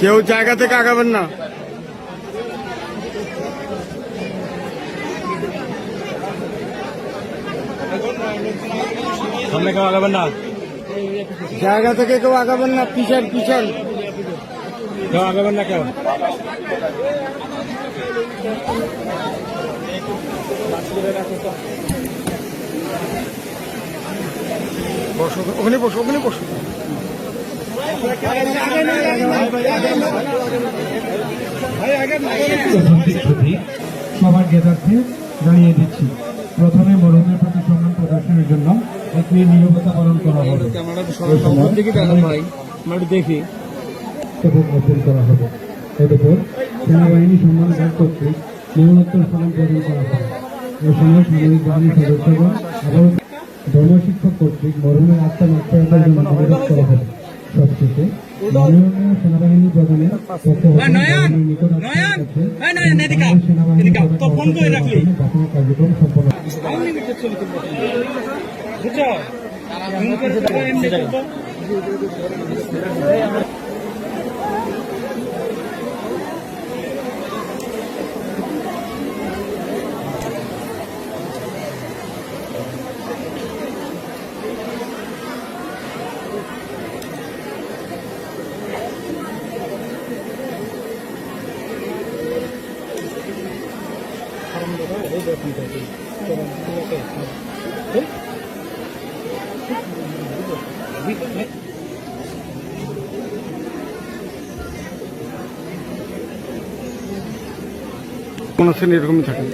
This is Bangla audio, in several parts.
কেউ কেউ জায়গা থেকে আগাবেন না। সামনে কেউ আগাবেন না? জায়গা থেকে কেউ আগাবেন না পিছন পিছন। কেউ আগাবেন না কেউ? বসো ওখানে বসো ওখানে বসো। সবার জ্ঞাতার্থে জানিয়ে দিচ্ছি। প্রথমে মরহুমের প্রতি সম্মান প্রদর্শনের জন্য একটি নিরবতা পালন করা হবে। দেখি। অর্পণ করা হবে। এরপর সেনাবাহিনী সম্মান ত্যাগ কর্তৃক মরণোত্তর সালাম প্রদান করা হবে। এ সময় সামরিক বাহিনীর সদস্যগণ এবং ধর্মশিক্ষক কর্তৃক মরণের আত্মা জন্য অনুরোধ করা হবে। মাননীয় সেনাবাহিনী প্রধানের পক্ষ হতে ধর্মের সম্পন্ন কোন শ্রেণি এরকমই থাকে?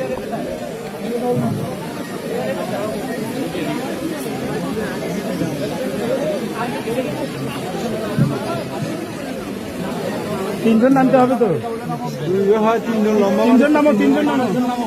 তিনজন নামতে হবে তো? হয় তিনজন নামো তিনজন নামো।